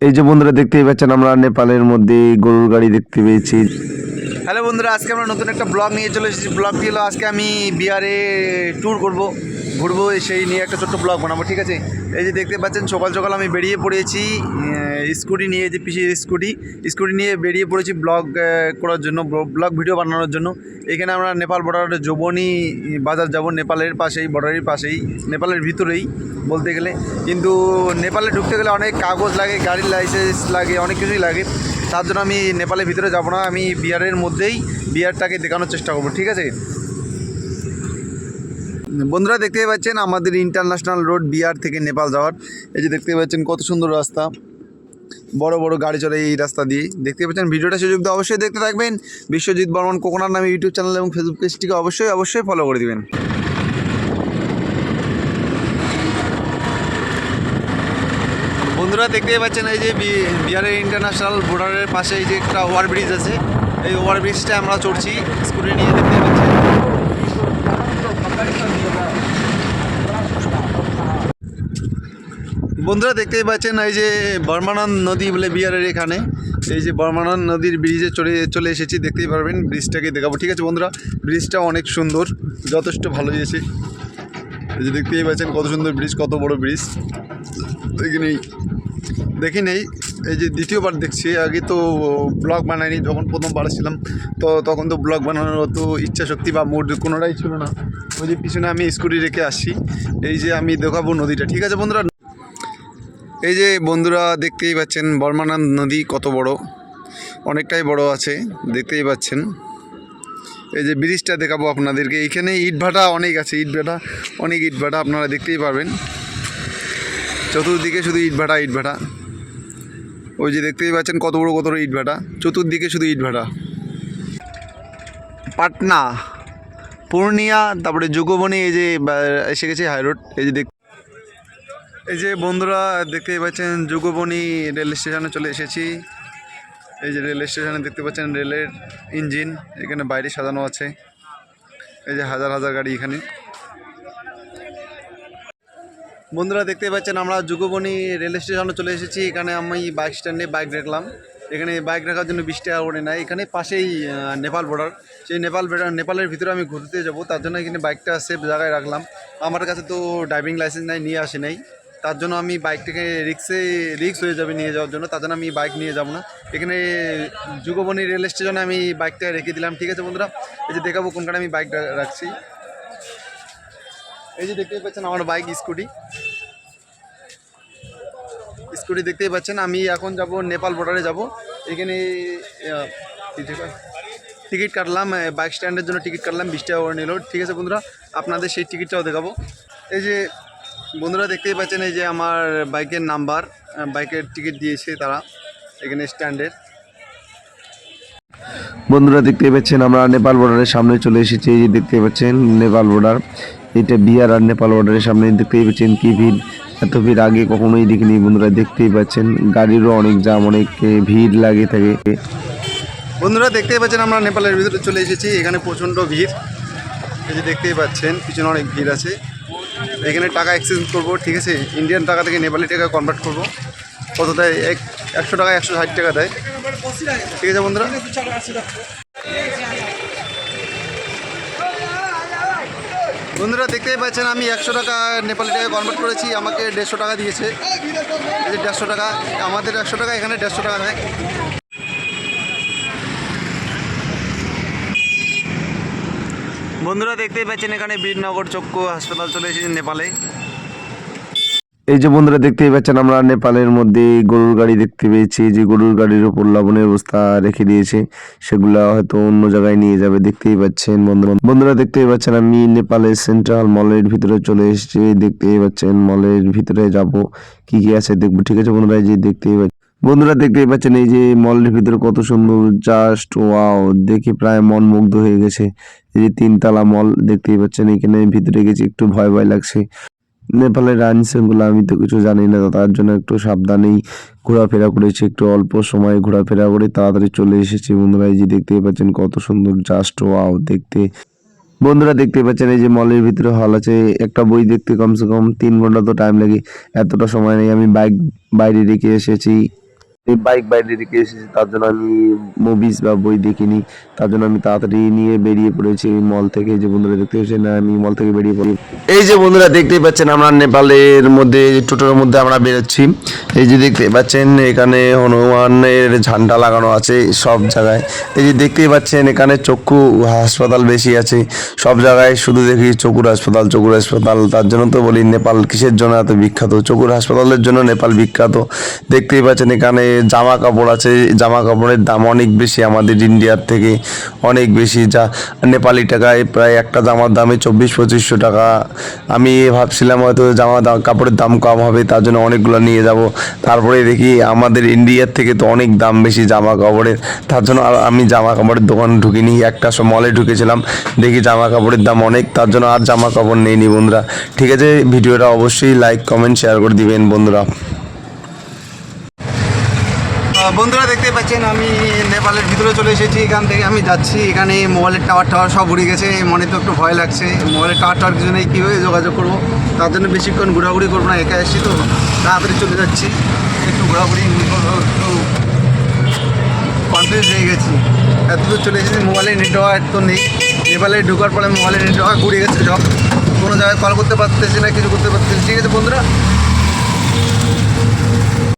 এই যে বন্ধুরা দেখতেই পাচ্ছেন, আমরা নেপালের মধ্যে গরুর গাড়ি দেখতে পেয়েছি। হ্যালো বন্ধুরা, আজকে আমরা নতুন একটা ব্লগ নিয়ে চলে এসেছি। ব্লগটি হলো, আজকে আমি বিহারে ট্যুর করব। ঘুরবো সেই নিয়ে একটা ছোট্ট ব্লগ বানাবো, ঠিক আছে? এই যে দেখতে পাচ্ছেন, সকাল সকাল আমি বেরিয়ে পড়েছি স্কুটি নিয়ে যে পিসির স্কুটি স্কুটি নিয়ে বেরিয়ে পড়েছি ব্লগ করার জন্য ব্লগ ভিডিও বানানোর জন্য। এখানে আমরা নেপাল বর্ডার যোবনী বাজার যাব, নেপালের পাশেই বর্ডারের পাশেই, নেপালের ভিতরেই বলতে গেলে। কিন্তু নেপালে ঢুকতে গেলে অনেক কাগজ লাগে গাড়ির লাইসেন্স লাগে, অনেক কিছুই লাগে। তার জন্য আমি নেপালের ভিতরে যাব না, আমি বিহারের মধ্যেই বিহারটাকে দেখানোর চেষ্টা করব, ঠিক আছে? বন্ধুরা দেখতে পাচ্ছেন আমাদের ইন্টারন্যাশনাল রোড বিহার থেকে নেপাল যাওয়ার। এই যে দেখতে পাচ্ছেন কত সুন্দর রাস্তা। বড় বড় গাড়ি চলে এই রাস্তা দিয়ে। দেখতে পাচ্ছেন ভিডিওটা সুযোগ দিয়ে অবশ্যই দেখতে থাকবেন। বিশ্বজিৎ বর্মন কোকোনার নামে ইউটিউব চ্যানেল এবং ফেসবুক পেজটিকে অবশ্যই অবশ্যই ফলো করে দিবেন। বন্ধুরা দেখতেই পাচ্ছেন এই যে বিহারের ইন্টারন্যাশনাল বর্ডারের পাশে এই যে একটা ওভারব্রিজ আছে। এই ওভারব্রিজটা আমরা চড়ছি, স্কুটি নিয়ে দেখতে পাচ্ছেন। বন্ধুরা দেখতেই পাচ্ছেন এই যে বর্মানন্দ নদী বলে বিহারের এখানে। এই যে বর্মানন্দ নদীর ব্রিজে চলে চলে এসেছি, দেখতেই পারবেন ব্রিজটাকে দেখাবো। ঠিক আছে বন্ধুরা ব্রিজটা অনেক সুন্দর, যথেষ্ট ভালো হয়েছে। এই যে দেখতেই পাচ্ছেন কত সুন্দর ব্রিজ কত বড় ব্রিজ দেখিনি দেখি নেই। এই যে দ্বিতীয়বার দেখছি, আগে তো ব্লগ বানাইনি, যখন প্রথমবার ছিলাম তো তখন তো ব্লগ বানানোর অত ইচ্ছা, শক্তি বা মুড কোনোটাই ছিল না। ওই যে পিছনে আমি স্কুটি রেখে আসছি, এই যে আমি দেখাবো নদীটা। ঠিক আছে বন্ধুরা এই যে বন্ধুরা দেখতেই পাচ্ছেন বর্মানন্দ নদী কত বড়? অনেকটাই বড় আছে, দেখতেই পাচ্ছেন। এই যে ব্রিজটা দেখাবো আপনাদেরকে। এইখানে ইটভাটা অনেক আছে, ইটভাটা, অনেক ইটভাটা আপনারা দেখতেই পারবেন। চতুর্দিকে শুধু ইটভাটা ইটভাটা। ওই যে দেখতেই পাচ্ছেন কত বড় কত বড় ইটভাটা। চতুর্দিকে শুধু ইটভাটা। পাটনা, পূর্ণিয়া, তারপরে যুগবনি, এই যে এসে গেছে হাই রোড এই যে দেখ এই যে বন্ধুরা, দেখতেই পাচ্ছেন যুগবনি রেল স্টেশনে চলে এসেছি। এই যে রেল স্টেশনে দেখতে পাচ্ছেন রেলের ইঞ্জিন, এখানে বাইরে সাজানো আছে। এই যে হাজার হাজার গাড়ি এখানে। বন্ধুরা দেখতে পাচ্ছেন আমরা যুগবনি রেল স্টেশনে চলে এসেছি। এখানে আমি বাইক স্ট্যান্ডে বাইক রাখলাম। এখানে বাইক রাখার জন্য বিশ টাকা করে নেয়। এখানে পাশেই নেপাল বর্ডার সেই নেপাল নেপালের ভিতরে আমি ঘুরতে যাব। তার জন্য এখানে বাইকটা সেফ জায়গায় রাখলাম। আমার কাছে তো ড্রাইভিং লাইসেন্স নাই, নিয়ে আসে নাই। তার জন্য আমি বাইকটাকে রিক্সে, রিক্স হয়ে যাবে নিয়ে যাওয়ার জন্য। তার জন্য আমি বাইক নিয়ে যাব না। এখানে যুগবনি রেল স্টেশনে আমি বাইকটা রেখে দিলাম। ঠিক আছে বন্ধুরা? এই যে দেখাবো কোনখানে আমি বাইক রাখছি। এই যে দেখতেই পাচ্ছেন আমার বাইক, স্কুটি। স্কুটি দেখতেই পাচ্ছেন। আমি এখন যাব, নেপাল বর্ডারে যাব। এখানে টিকিট কাটলাম বাইক স্ট্যান্ডের জন্য টিকিট কাটলাম, বিশ টাকা করে নিল। ঠিক আছে বন্ধুরা? আপনাদের সেই টিকিটটাও দেখাবো। এই যে বন্ধুরা দেখতেই পাচ্ছেন এই যে আমার বাইকের নাম্বার বাইকের টিকিট দিয়েছে তারা এখানে স্ট্যান্ডের। বন্ধুরা দেখতেই পাচ্ছেন আমরা নেপাল বর্ডারের সামনে চলে এসেছি এই যে দেখতেই পাচ্ছেন নেপাল বর্ডার। এটা বিহার আর নেপাল বর্ডারের সামনে দেখতেই পাচ্ছেন কি ভিড় এত ভিড় আগে কখনোই দেখিনি বন্ধুরা দেখতেই পাচ্ছেন। গাড়িরও অনেক জাম অনেক ভিড় লাগে থাকে। বন্ধুরা দেখতেই পাচ্ছেন আমরা নেপালের ভিতরে চলে এসেছি এখানে প্রচণ্ড ভিড়। এই যে দেখতেই পাচ্ছেন পিছনে অনেক ভিড় আছে। এখানে টাকা এক্সচেঞ্জ করব, ঠিক আছে? ইন্ডিয়ান টাকা থেকে নেপালি টাকা কনভার্ট করব। কত দেয়? এক একশো টাকা, একশো ষাট টাকা দেয়। ঠিক আছে বন্ধুরা? বন্ধুরা, দেখতেই পাচ্ছেন, আমি একশো টাকা নেপালি টাকা কনভার্ট করেছি। আমাকে দেড়শো টাকা দিয়েছে। দেড়শো টাকা, আমাদের একশো টাকা, এখানে দেড়শো টাকা নেয়। বন্ধুরা দেখতেই পাচ্ছেন এখানে বীরনগর চক্ষু হাসপাতাল চলে এসেছে নেপালে। এই যে বন্ধুরা দেখতেই পাচ্ছেন আমরা নেপালের মধ্যে গরুর গাড়ি দেখতে পেয়েছি, যে গরুর গাড়ির উপর লবণের বস্তা রেখে দিয়েছে, সেগুলো হয়তো অন্য জায়গায় নিয়ে যাবে, দেখতেই পাচ্ছেন বন্ধুরা। বন্ধুরা দেখতেই পাচ্ছেন আমি নেপালের সেন্ট্রাল মলের ভিতরে চলে এসেছি, দেখতেই পাচ্ছেন মলের ভিতরে যাব, কি কি আছে দেখব, ঠিক আছে বন্ধুরা? যে দেখতেই পাচ্ছেন। বন্ধুরা দেখতেই পাচ্ছেন এই যে মলের ভিতরে কত সুন্দর জাস্ট ওয়াও দেখে প্রায় মন মুগ্ধ হয়ে গেছে। এই যে তিনতলা মল দেখতেই পাচ্ছেন, এখানে ভিতরে গেছি একটু ভয় ভয় লাগছে। নেপালের আইন শৃঙ্খলা আমি তো কিছু জানি না তার জন্য একটু সাবধানেই ঘোরাফেরা করেছি, একটু অল্প সময় ঘোরাফেরা করে তাড়াতাড়ি চলে এসেছি। বন্ধুরা এই যে দেখতেই পাচ্ছেন কত সুন্দর জাস্ট ওয়াও দেখতে। বন্ধুরা দেখতে পাচ্ছেন এই যে মলের ভিতরে হল আছে, একটা বই দেখতে কমসে কম তিন ঘণ্টা তো টাইম লাগে। এতটা সময় নেই, আমি বাইক বাইরে রেখে এসেছি। বাইক বাইরে রেখে এসেছি, তার জন্য আমি মুভিস বা বই দেখিনি, তার জন্য আমি তাড়াতাড়ি নিয়ে বেরিয়ে পড়েছি মল থেকে যে বন্ধুরা দেখতে পাচ্ছেন, আমি মল থেকে বেরিয়ে পড়ি। এই যে বন্ধুরা দেখতেই পাচ্ছেন, আমরা নেপালের মধ্যে টোটোর মধ্যে আমরা বেরোচ্ছি। এই যে দেখতে পাচ্ছেন, এখানে হনুমানের ঝান্ডা লাগানো আছে সব জায়গায়। এই যে দেখতেই পাচ্ছেন, এখানে চক্ষু হাসপাতাল বেশি আছে, সব জায়গায় শুধু দেখি চকুর হাসপাতাল চকুর হাসপাতাল। তার জন্য তো বলি, নেপাল কিসের জন্য এত বিখ্যাত? চকুর হাসপাতালের জন্য নেপাল বিখ্যাত। দেখতেই পাচ্ছেন, এখানে জামা কাপড় আছে জামা কাপড়ের দাম অনেক বেশি আমাদের ইন্ডিয়ার থেকে অনেক বেশি, যা নেপালি টাকায় প্রায় একটা জামার দামে চব্বিশ, পঁচিশশো টাকা। আমি ভাবছিলাম হয়তো জামা কাপড়ের দাম কম হবে, তার জন্য অনেকগুলো নিয়ে যাব। তারপরে দেখি আমাদের ইন্ডিয়ার থেকে তো অনেক দাম বেশি জামা কাপড়ের তার জন্য আর আমি জামা কাপড়ের দোকান ঢুকিনি, একটা সব মলে ঢুকেছিলাম। দেখি জামা কাপড়ের দাম অনেক, তার জন্য আর জামা কাপড় নেইনি বন্ধুরা। ঠিক আছে, ভিডিওটা অবশ্যই লাইক কমেন্ট শেয়ার করে দিবেন বন্ধুরা। বন্ধুরা দেখতে পাচ্ছেন, আমি নেপালের ভিতরে চলে এসেছি, এখান থেকে আমি যাচ্ছি, এখানে মোবাইলের টাওয়ার টাওয়ার সব উড়ে গেছে, মনে তো একটু ভয় লাগছে, মোবাইলের টাওয়ার টাওয়ার কিছু নেই, কীভাবে যোগাযোগ করব তার জন্য বেশিক্ষণ ঘোরাঘুরি করব না, একা এসেছি তো, তাড়াতাড়ি চলে যাচ্ছি, একটু ঘোরাঘুরি একটু কনফিউজ হয়ে গেছি এত দূর চলে এসেছি, মোবাইলের নেটওয়ার্ক তো নেই, নেপালে ঢোকার পরে মোবাইলের নেটওয়ার্ক ঘুরে গেছে সব, কোনো জায়গায় কল করতে পারতেছি না, কিছু করতে পারতেছি। ঠিক আছে বন্ধুরা